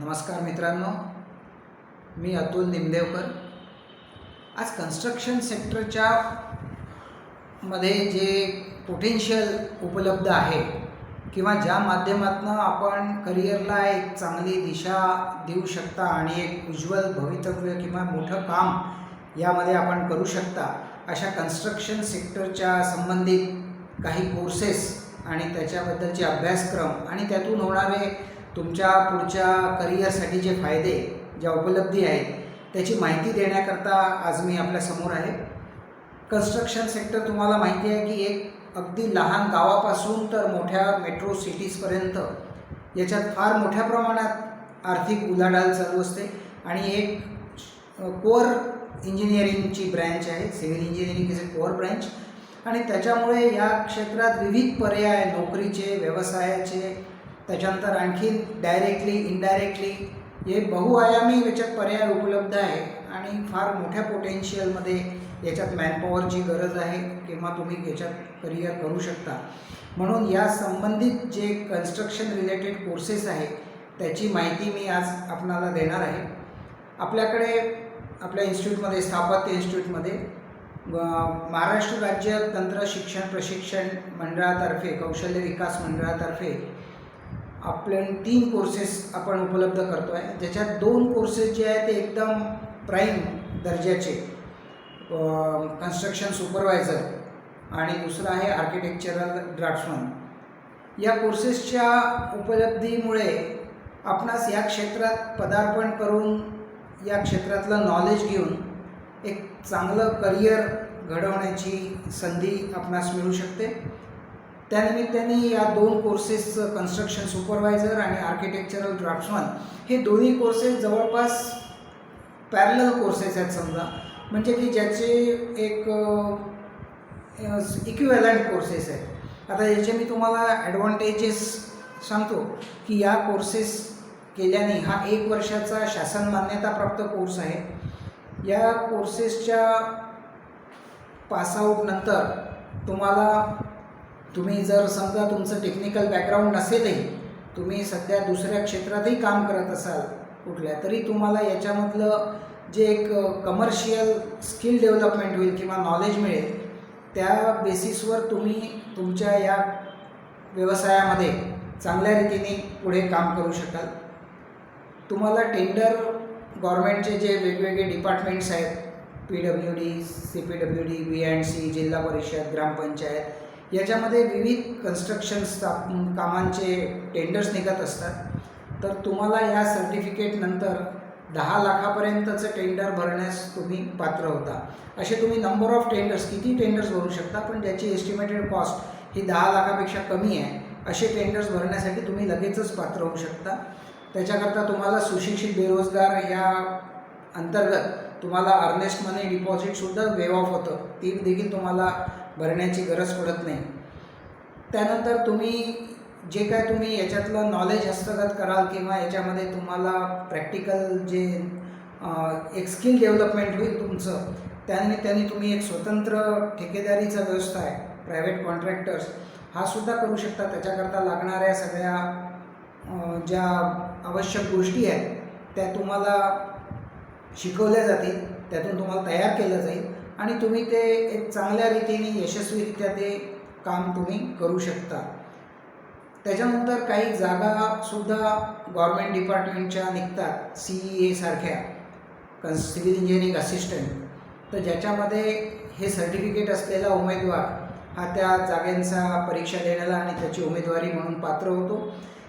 नमस्कार मित्रांनो मी अतुल निमदेवकर. आज कन्स्ट्रक्शन सेक्टरच्या मध्ये जे पोटेन्शियल उपलब्ध आहे किंवा ज्या माध्यमातून आपण करिअरला एक चांगली दिशा देऊ शकता आणि एक उज्ज्वल भवितव्य किंवा मोठं काम यामध्ये आपण करू शकता अशा कन्स्ट्रक्शन सेक्टरच्या संबंधित काही कोर्सेस आणि त्याच्याबद्दलचे अभ्यासक्रम आणि त्यातून होणारे तुमच्या पुढच्या करिअरसाठी जे फायदे ज्या उपलब्धी आहेत त्याची माहिती देण्याकरता आज मी आपल्यासमोर आहे. कन्स्ट्रक्शन सेक्टर तुम्हाला माहिती आहे की एक अगदी लहान गावापासून तर मोठ्या मेट्रो सिटीजपर्यंत याच्यात फार मोठ्या प्रमाणात आर्थिक उलाढाल चालू असते. आणि एक कोअर इंजिनिअरिंगची ब्रँच आहे. Civil engineering is a core branch आणि त्याच्यामुळे या क्षेत्रात विविध पर्याय नोकरीचे व्यवसायाचे त्याच्यानंतर आणखीन डायरेक्टली इनडायरेक्टली हे बहुआयामी याच्यात पर्याय उपलब्ध आहे आणि फार मोठ्या पोटेन्शियलमध्ये याच्यात मॅनपॉवरची गरज आहे किंवा तुम्ही याच्यात करिअर करू शकता. म्हणून या संबंधित जे कन्स्ट्रक्शन रिलेटेड कोर्सेस आहे त्याची माहिती मी आज आपणाला देणार आहे. आपल्याकडे आपल्या इन्स्टिट्यूटमध्ये स्थापत्य इन्स्टिट्यूटमध्ये महाराष्ट्र राज्य तंत्र शिक्षण प्रशिक्षण मंडळातर्फे कौशल्य विकास मंडळातर्फे आपल्या तीन कोर्सेस आपण उपलब्ध करतो आहे ज्याच्यात दोन कोर्सेस जे आहेत ते एकदम प्राईम दर्जाचे. कन्स्ट्रक्शन सुपरवायझर आणि दुसरं आहे आर्किटेक्चरल ड्राफ्ट्समन या कोर्सेसच्या उपलब्धीमुळे आपणास या क्षेत्रात पदार्पण करून या क्षेत्रातलं नॉलेज घेऊन एक चांगलं करिअर घडवण्याची संधी आपणास मिळू शकते. त्यानिमित्ताने या दोन कोर्सेसचं कन्स्ट्रक्शन सुपरवायझर आणि आर्किटेक्चरल ड्राफ्ट्समन हे दोन्ही कोर्सेस जवळपास पॅरल कोर्सेस आहेत समजा. म्हणजे की ज्याचे एक इक्विवॅलंट कोर्सेस आहेत. आता याचे मी तुम्हाला ॲडव्हान्टेजेस सांगतो की या कोर्सेस केल्याने हा एक वर्षाचा शासन मान्यताप्राप्त कोर्स आहे. या कोर्सेसच्या पासआउटनंतर तुम्हाला तुम्ही जर समजा तुमचं टेक्निकल बॅकग्राऊंड नसेलही तुम्ही सध्या दुसऱ्या क्षेत्रातही काम करत असाल कुठल्या तरी तुम्हाला याच्यामधलं जे एक कमर्शियल स्किल डेव्हलपमेंट होईल किंवा नॉलेज मिळेल त्या बेसिसवर तुम्ही तुमच्या या व्यवसायामध्ये चांगल्या रीतीने पुढे काम करू शकाल. तुम्हाला टेंडर गव्हर्मेंटचे जे वेगवेगळे डिपार्टमेंट्स आहेत P W D C P W D B and C Zilla Parishad gram panchayat याच्यामध्ये विविध कन्स्ट्रक्शन्स कामांचे टेंडर्स निघत असतात. तर तुम्हाला या सर्टिफिकेटनंतर दहा लाखापर्यंतचं टेंडर भरण्यास तुम्ही पात्र होता. असे तुम्ही नंबर ऑफ टेंडर्स किती टेंडर्स भरू शकता पण ज्याची एस्टिमेटेड कॉस्ट ही दहा लाखापेक्षा कमी आहे. असे टेंडर्स भरण्यासाठी तुम्ही लगेचच पात्र होऊ शकता. त्याच्याकरता तुम्हाला सुशिक्षित बेरोजगार या अंतर्गत तुम्हाला अर्नेस्ट मनी डिपॉझिटसुद्धा वेव ऑफ होतं. ती देखील तुम्हाला भरण्याची गरज पडत नाही. त्यानंतर तुम्ही जे काय तुम्ही याच्यातलं नॉलेज हस्तगत कराल किंवा याच्यामध्ये तुम्हाला प्रॅक्टिकल जे एक स्किल डेव्हलपमेंट होईल तुमचं त्यानिमित्ताने तुम्ही एक स्वतंत्र ठेकेदारीचा व्यवस्था आहे प्रायव्हेट कॉन्ट्रॅक्टर्स हा सुद्धा करू शकता. त्याच्याकरता लागणाऱ्या सगळ्या ज्या आवश्यक गोष्टी आहेत त्या तुम्हाला शिकवल्या जातील त्यातून तुम्हाला तयार केलं जाईल. आणि तुम्ही ते एक चांगल्या रीतीने यशस्वीरित्या ते काम तुम्ही करू शकता. त्याच्यानंतर काही जागासुद्धा गव्हर्मेंट डिपार्टमेंटच्या निघतात सी ई एसारख्या कन्स सिव्हिल इंजिनिअरिंग असिस्टंट तर ज्याच्यामध्ये हे सर्टिफिकेट असलेला उमेदवार हा त्या जागांचा परीक्षा देण्याला आणि त्याची उमेदवारी म्हणून पात्र होतो.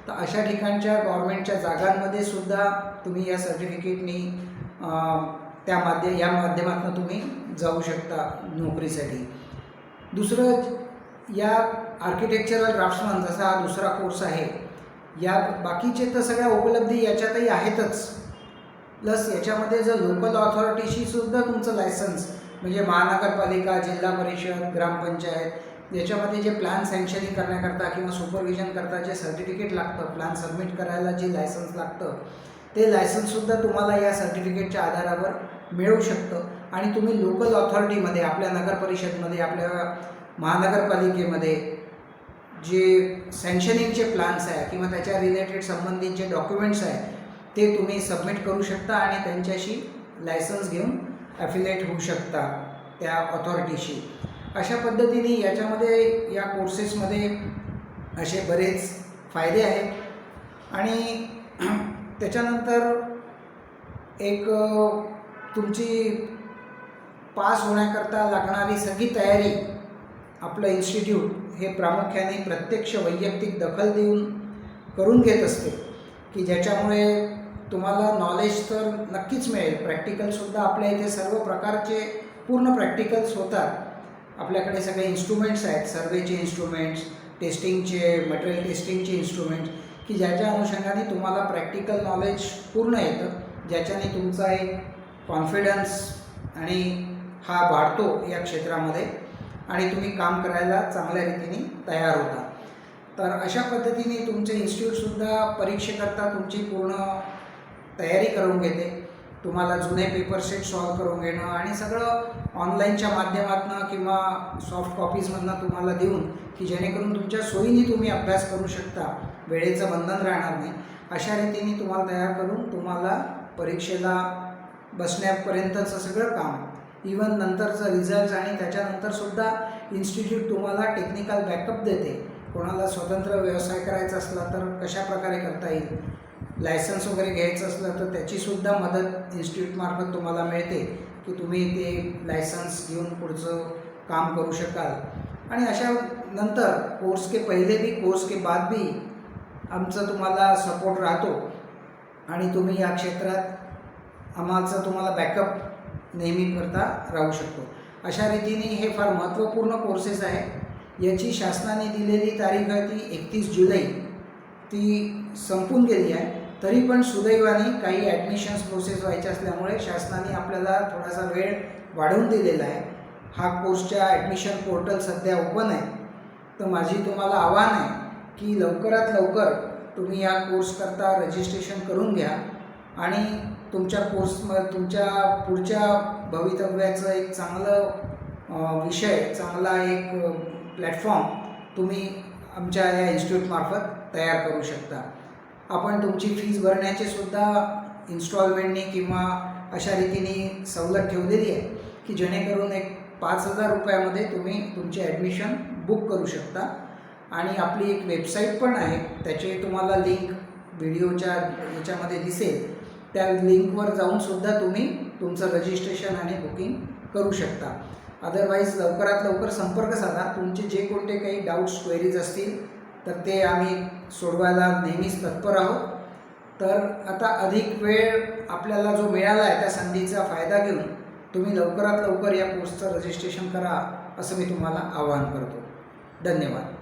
तर अशा ठिकाणच्या गव्हर्मेंटच्या जागांमध्ये सुद्धा तुम्ही या सर्टिफिकेटनी त्या माध्य या माध्यमातून तुम्ही जाऊ शकता नोकरीसाठी. दुसरं या आर्किटेक्चरल ड्राफ्ट्समन जसा हा दुसरा कोर्स आहे या बाकीचे तर सगळ्या उपलब्धी याच्यातही आहेतच. प्लस याच्यामध्ये जर लोकल ऑथॉरिटीशी सुद्धा तुमचं लायसन्स म्हणजे महानगरपालिका जिल्हा परिषद ग्रामपंचायत याच्यामध्ये जे प्लॅन सँक्शनिंग करण्याकरता किंवा सुपरविजन करता जे सर्टिफिकेट लागतं प्लॅन सबमिट करायला जे लायसन्स लागतं ते लायसन्ससुद्धा तुम्हाला या सर्टिफिकेटच्या आधारावर मिळू शकतं. आणि तुम्ही लोकल ऑथॉरिटीमध्ये आपल्या नगर परिषदमध्ये आपल्या महानगरपालिकेमध्ये जे सँक्शनिंगचे प्लान्स आहे किंवा त्याच्या रिलेटेड संबंधित जे डॉक्युमेंट्स आहे ते तुम्ही सबमिट करू शकता आणि त्यांच्याशी लायसन्स घेऊन ॲफिलेट होऊ शकता त्या ऑथॉरिटीशी अशा पद्धतीने याच्यामध्ये या कोर्सेसमध्ये असे बरेच फायदे आहेत. आणि त्याच्यानंतर एक तुमची पास होण्याकरता लागणारी सगळी तयारी आपलं इन्स्टिट्यूट हे प्रामुख्याने प्रत्यक्ष वैयक्तिक दखल देऊन करून घेत असते की ज्याच्यामुळे तुम्हाला नॉलेज तर नक्कीच मिळेल. प्रॅक्टिकलसुद्धा आपल्या इथे सर्व प्रकारचे पूर्ण प्रॅक्टिकल्स होतात. आपल्याकडे सगळे इन्स्ट्रुमेंट्स आहेत. सर्वेचे इन्स्ट्रुमेंट्स टेस्टिंगचे मटेरियल टेस्टिंगचे इन्स्ट्रुमेंट्स की ज्याच्या अनुषंगाने तुम्हाला प्रॅक्टिकल नॉलेज पूर्ण येतं ज्याच्याने तुमचा एक कॉन्फिडन्स आणि हा वाढतो या क्षेत्रामध्ये आणि तुम्ही काम करायला चांगल्या रीतीने तयार होता. तर अशा पद्धतीने तुमचे इन्स्टिट्यूटसुद्धा परीक्षेकरता तुमची पूर्ण तयारी करून घेते. तुम्हाला जुने पेपर सेट सॉल्व करून घेणं आणि सगळं ऑनलाईनच्या माध्यमातून किंवा सॉफ्ट कॉपीजमधनं तुम्हाला देऊन की जेणेकरून तुमच्या सोयीने तुम्ही अभ्यास करू शकता. वेळेचं बंधन राहणार नाही. अशा रीतीने तुम्हाला तयार करून तुम्हाला परीक्षेला बसण्यापर्यंतचं सगळं काम इवन नंतरचं रिझल्ट आणि त्याच्यानंतरसुद्धा इन्स्टिट्यूट तुम्हाला टेक्निकल बॅकअप देते. कोणाला स्वतंत्र व्यवसाय करायचा असला तर कशा प्रकारे करता येईल? लायसन्स वगैरे घ्यायचं असलं तर त्याचीसुद्धा मदत इन्स्टिट्यूटमार्फत तुम्हाला मिळते की तुम्ही ते लायसन्स घेऊन पुढचं काम करू शकाल. आणि अशा नंतर कोर्स के पहिले बी कोर्स के बाद बी आमचं तुम्हाला सपोर्ट राहतो. आणि तुम्ही या क्षेत्रात आम्हाचं तुम्हाला बॅकअप नेहमी करता राहू शकतो. अशा रीतीने हे फार महत्त्वपूर्ण कोर्सेस आहे याची शासनाने दिलेली तारीख आहे ती एकतीस जुलै. ती संपून गेली आहे. तरी पण सुदैवाने काही ॲडमिशन्स प्रोसेस व्हायच्या असल्यामुळे शासनाने आपल्याला थोडासा वेळ वाढवून दिलेला आहे. हा कोर्सच्या ॲडमिशन पोर्टल सध्या ओपन आहे. तर माझी तुम्हाला आव्हान आहे की लवकरात लवकर तुम्ही या कोर्सकरता रजिस्ट्रेशन करून घ्या. आणि तुमच्या कोर्स तुमच्या पुढच्या भवितव्याचं एक चांगलं विषय चांगला एक प्लॅटफॉर्म तुम्ही आमच्या या इन्स्टिट्यूटमार्फत तयार करू शकता. आपण तुमची फीज भरण्याचे सुद्धा इन्स्टॉलमेंटने किंवा अशा रीतीने सवलत ठेवलेली आहे की जेणेकरून एक पाच हजार रुपयामध्ये तुम्ही तुमचे ॲडमिशन बुक करू शकता. आणि आपली एक वेबसाईट पण आहे त्याचे तुम्हाला लिंक व्हिडिओच्या याच्यामध्ये दिसेल. त्या लिंकवर जाऊन सुद्धा तुम्ही तुमचं रजिस्ट्रेशन आणि बुकिंग करू शकता. अदरवाईज लवकरात लवकर संपर्क साधा. तुमचे जे कोणते काही डाऊट्स क्वेरीज असतील तर ते आम्ही सोडवायला नेहमीच तत्पर आहोत. तर आता अधिक वेळ आपल्याला जो मिळाला आहे त्या संधीचा फायदा घेऊन तुम्ही लवकरात लवकर या कोर्सचं रजिस्ट्रेशन करा असं मी तुम्हाला आवाहन करतो. धन्यवाद.